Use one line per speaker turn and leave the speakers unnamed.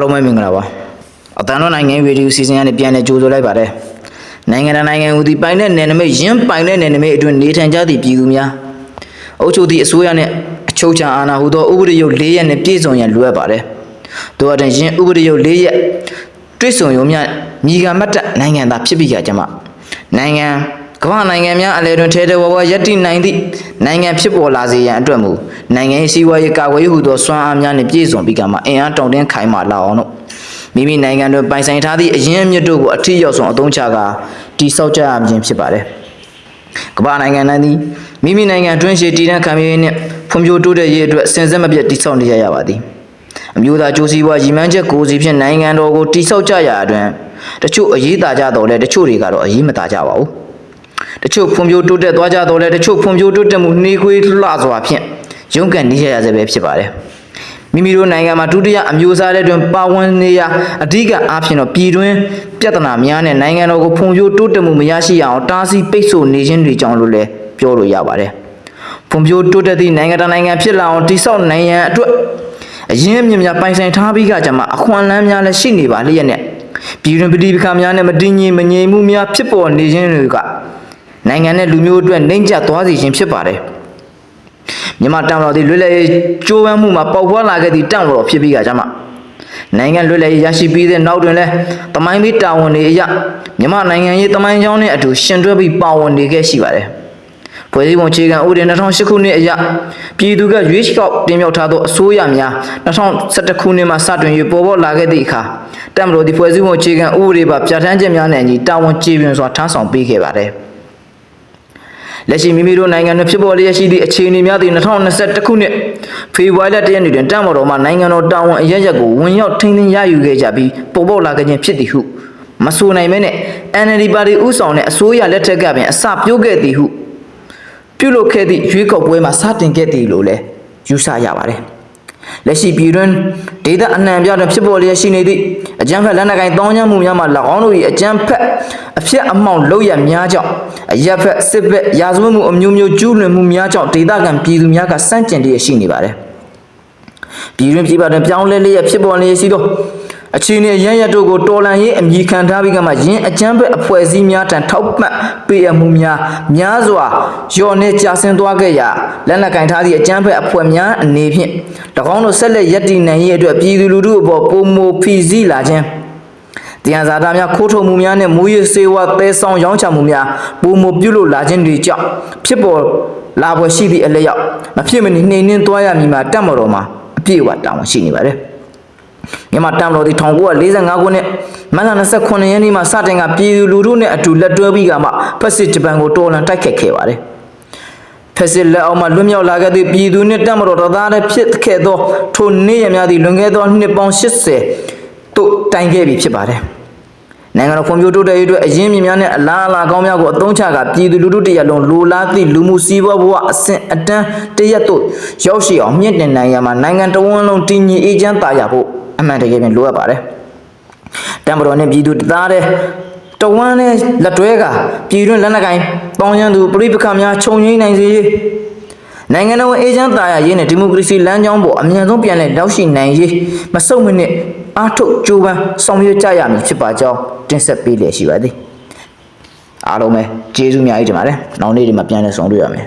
အားလုံးပဲမင်္ဂလာပါအတန်တော်နိုင်ငံရေဒီယိုစီစဉ်ကနေပြန်လည်ကြိုဆိုလိုက်ပါတယ်နိုင်ငံတကာနိုင်ငံဦးဒီပိုင်တဲ့နယ်နိမိတ်ရင်းပိုင်တဲ့နယ်နိမိတ်အတွင်းနေထိုင်ကြသည့်ပြည်သူများအုပ်ချုပ်သည့်အစိုးရနှင့်အချုပ်ချာအာဏာဟူသောဥပဒေရုပ်၄ရက်နှင့်ပြည့်စုံရန်လိုအပ်ပါတယ်တို့အတန်ရင်းဥပဒေရုပ်၄ရက်တွစ်ဆုံရုံများညီကမတ်တပ်နိုင်ငံသားဖြစ်ပြီးကြကြမှာနိုင်ငံ ကမ္ဘာနိုင်ငံများအလဲတွင်ထဲထဲဝါဝါယက်တိနိုင်သည့်နိုင်ငံဖြစ်ပေါ်လာစေရန်အတွက်မူနိုင်ငံရေးစီးပွားရေးကာကွယ်ရေးဟူသောစွမ်းအားများနှင့်ပြည့်စုံပြီးကမှအင်အားတောင့်တင်းခိုင်မာလာအောင်တို့မိမိနိုင်ငံတွင်ပိုင်ဆိုင်ထားသည့်အရင်းအမြစ်တို့ကိုအထီးရောက်ဆုံးအသုံးချကာတိဆောက်ကြရခြင်းဖြစ်ပါတယ်။ကမ္ဘာနိုင်ငံတိုင်းသည်မိမိနိုင်ငံတွင်းရှိတည်တံ့ခံမြရေးနှင့်ဖွံ့ဖြိုးတိုးတက်ရေးအတွက်စင်စစ်မပြတ်တိဆောက်နေကြရပါသည်။အမျိုးသားကြိုးစည်းပွားရည်မှန်းချက်ကိုယ်စီဖြင့်နိုင်ငံတော်ကိုတိဆောက်ကြရာအတွင်တချို့အရေးသာကြတော့လဲတချို့တွေကတော့အရေးမသာကြပါဘူး။ တချို့ဖွံ့ဖြိုးတိုးတက်သွားကြတော့လဲတချို့ဖွံ့ဖြိုးတိုးတက်မှုနှေးကွေးလှစွာဖြင့်ရုန်းကန်နေကြရဆဲပဲဖြစ်ပါတယ်။မိမိတို့နိုင်ငံမှာဒုတိယအမျိုးအစားတဲ့တွင်ပါဝင်နေရအဓိကအားဖြင့်တော့ပြည်တွင်းပြဿနာများနဲ့နိုင်ငံတော်ကိုဖွံ့ဖြိုးတိုးတက်မှုမရရှိအောင်တားဆီးပိတ်ဆို့နေခြင်းတွေကြောင့်လို့လည်းပြောလို့ရပါတယ်။ဖွံ့ဖြိုးတိုးတက်သည့်နိုင်ငံတကာနိုင်ငံဖြစ်လာအောင်တည်ဆောက်နိုင်ရန်အတွက်အရင်းအမြစ်များပိုင်ဆိုင်ထားပြီးကကြမှာအခွင့်အလမ်းများလည်းရှိနေပါလျက်နဲ့ပြည်တွင်းပြည်ပခါများနဲ့မတည်ငြိမ်မငြိမ်မှုများဖြစ်ပေါ်နေခြင်းတွေက နိုင်ငံနဲ့လူမျိုးအတွက်နှိမ့်ကျသွားစေခြင်းဖြစ်ပါတယ်။မြန်မာတံမတော်သည်လွတ်လပ်ရေးကြိုးပမ်းမှုမှာပေါက်ဖွားလာခဲ့သည့်တံမတော်ဖြစ်ပြီးကကြမှာနိုင်ငံလွတ်လပ်ရေးရရှိပြီးတဲ့နောက်တွင်လည်းတမိုင်းပြီးတာဝန်တွေအရမြန်မာနိုင်ငံရေးတမိုင်းကြောင်းနဲ့အတူရှင်တွဲပြီးပါဝင်နေခဲ့ရှိပါတယ်။ဖွဲ့စည်းပုံအခြေခံဥပဒေ2008ခုနှစ်အရပြည်သူကရွေးကောက်တင်မြှောက်ထားသောအစိုးရများ2011ခုနှစ်မှာစတင်၍ပေါ်ပေါက်လာခဲ့သည့်အခါတံမတော်သည်ဖွဲ့စည်းပုံအခြေခံဥပဒေပါပြဋ္ဌာန်းချက်များနဲ့အညီတာဝန်ကျေပွန်စွာထမ်းဆောင်ပေးခဲ့ပါတယ်။ လက်ရှိမိမိတို့နိုင်ငံတွင်ဖြစ်ပေါ်လျက်ရှိသည့်အခြေအနေများသည်2021ခုနှစ်ဖေဖော်ဝါရီလ1ရက်နေ့တွင်တမတော်မှနိုင်ငံတော်တာဝန်အရရက်ကိုဝင်ရောက်ထိန်းသိမ်းရယူခဲ့ကြပြီးပေါ်ပေါက်လာခဲ့ခြင်းဖြစ်သည်ဟုမဆိုနိုင်မဲနဲ့ NLD ပါတီဥဆောင်တဲ့အစိုးရလက်ထက်ကပင်အစပြုတ်ခဲ့သည်ဟုပြုလုပ်ခဲ့သည့်ရွေးကောက်ပွဲမှာစတင်ခဲ့သည်လို့လည်းယူဆရပါတယ်။ လက်ရှိပြည်တွင်ဒေသအနှံ့အပြားတွင်ဖြစ်ပေါ်လျက်ရှိနေသည့်အကြမ်းဖက်လက်နက်ကိုင်တောင်းကျမ်းမှုများမှ၎င်းတို့၏အကြမ်းဖက်အဖြစ်အမှောင်လုပ်ရများကြောင့်အရက်ဖက်စစ်ဘက်ရာဇဝတ်မှုအမျိုးမျိုးကျူးလွန်မှုများကြောင့်ဒေသခံပြည်သူများကစန့်ကျင်လျက်ရှိနေပါတယ်။ပြည်တွင်ပြည်ပတွင်ပြောင်းလဲလျက်ဖြစ်ပေါ်လျက်ရှိသော အခြေအနေအရရတို့ကိုတော်လန်ရေးအမိခံထားပြီးကမှယင်းအကြမ်းဖက်အဖွဲ့အစည်းများထံထောက်ပံ့ပေးအပ်မှုများများစွာရော်နေကြဆင်းသွားခဲ့ရာလက်နက်ကင်ထားသည့်အကြမ်းဖက်အဖွဲ့များအနေဖြင့်၎င်းတို့ဆက်လက်ယက်တည်နိုင်ရေးအတွက်ပြည်သူလူထုအပေါ်ပုံမူဖီစည်းလာခြင်းတရားဇာတာများခိုးထုတ်မှုများနဲ့မူရစေဝါသဲဆောင်ရောင်းချမှုများပုံမပြုလုပ်လာခြင်းတွေကြောင့်ဖြစ်ပေါ်လာပွဲရှိသည့်အလျောက်မဖြစ်မနေနှိမ်နှင်းသွားရမည်မှာတတ်မတော်မှာအပြည့်အဝတာဝန်ရှိနေပါတယ်။ မြန်မာတမ်တော်ဒီ1945ခုနှစ်မတ်လ29ရက်နေ့မှာစတင်ကပြည်သူလူထုနဲ့အတူလက်တွဲပြီးကမှဖက်စစ်ဂျပန်ကိုတော်လှန်တိုက်ခတ်ခဲ့ပါတယ်။ဖက်စစ်လက်အောက်မှာလွတ်မြောက်လာခဲ့သည့်ပြည်သူနှင့်တမတော်တော်သားလည်းဖြစ်ခဲ့သောထိုနေ့ရက်များသည့်လွန်ခဲ့သောနှစ်ပေါင်း80တို့တိုင်ခဲ့ပြီဖြစ်ပါတယ်။နိုင်ငံတော်ဖွံ့ဖြိုးတိုးတက်ရေးအတွက်အရင်းမြစ်များနဲ့အလားအလာကောင်းများကိုအသုံးချကပြည်သူလူထုတရက်လုံးလိုလားသည့်လူမှုစီးပွားဘဝအဆင့်အတန်းတရက်တို့ရောက်ရှိအောင်မြင့်တင်နိုင်ရမှာနိုင်ငံတော်ဝန်လုံးတည်ငြိမ်အေးချမ်းသာရဖို့ အမှန်တကယ်ပင်လိုအပ်ပါတယ်။တံမတော်နဲ့ပြည်သူတသားတဲ့တဝမ်းနဲ့လက်တွဲကပြည်တွင်းလက်နက်ကိုင်ပေါင်းရန်သူပြိပခါများခြုံငိမ့်နိုင်စေရေးနိုင်ငံတော်အေဂျင့်တာယာရေးနဲ့ဒီမိုကရေစီလမ်းကြောင်းပေါ်အမြန်ဆုံးပြန်လည်ရောက်ရှိနိုင်ရေးမဆုတ်မနစ်အားထုတ်ကြိုးပမ်းဆောင်ရွက်ကြရမည်ဖြစ်ပါကြောင်းတင်ဆက်ပေးလျက်ရှိပါသည်အားလုံးပဲကျေးဇူးအများကြီးတင်ပါတယ်နောက်နေ့ဒီမှာပြန်လည်ဆောင်တွေ့ရမယ်